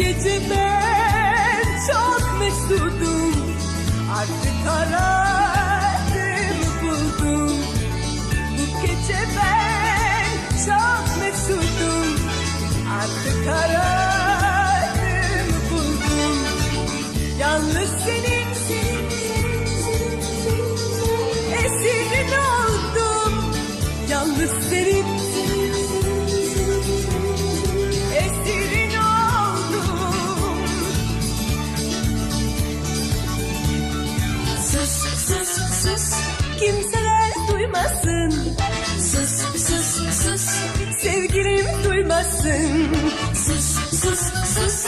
gece ben çok mesudum Artık aradığımı buldum. Bu gece ben çok mesudum Artık aradığımı buldum. Yalnız senin, senin. esirin oldum. Yalnız senin sus Kimseler duymasın. Sus sus sus Sevgilim duymasın. Sus sus sus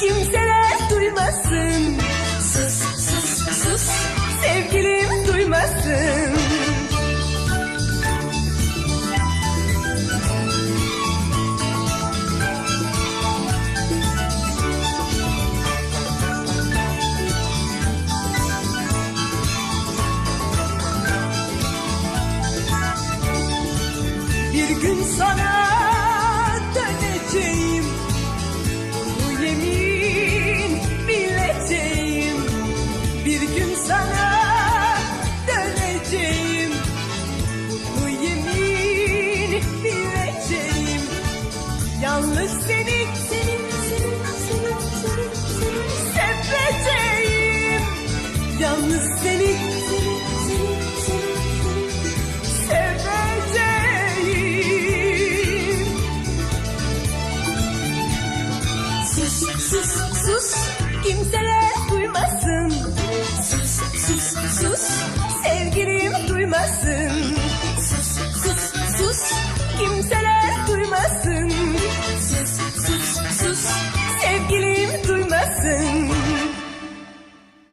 Kimseler duymasın. Sus sus sus Sevgilim duymasın Bir gün sana döneceğim. Bu yemin bileceğim. Bir gün sana döneceğim. Bu yemin bileceğim. Yalnız seni seveceğim. Yalnız seni sus kimseler duymasın. Sus sus sus sevgilim duymasın. Sus sus sus kimseler duymasın. Sus sus sus sevgilim duymasın.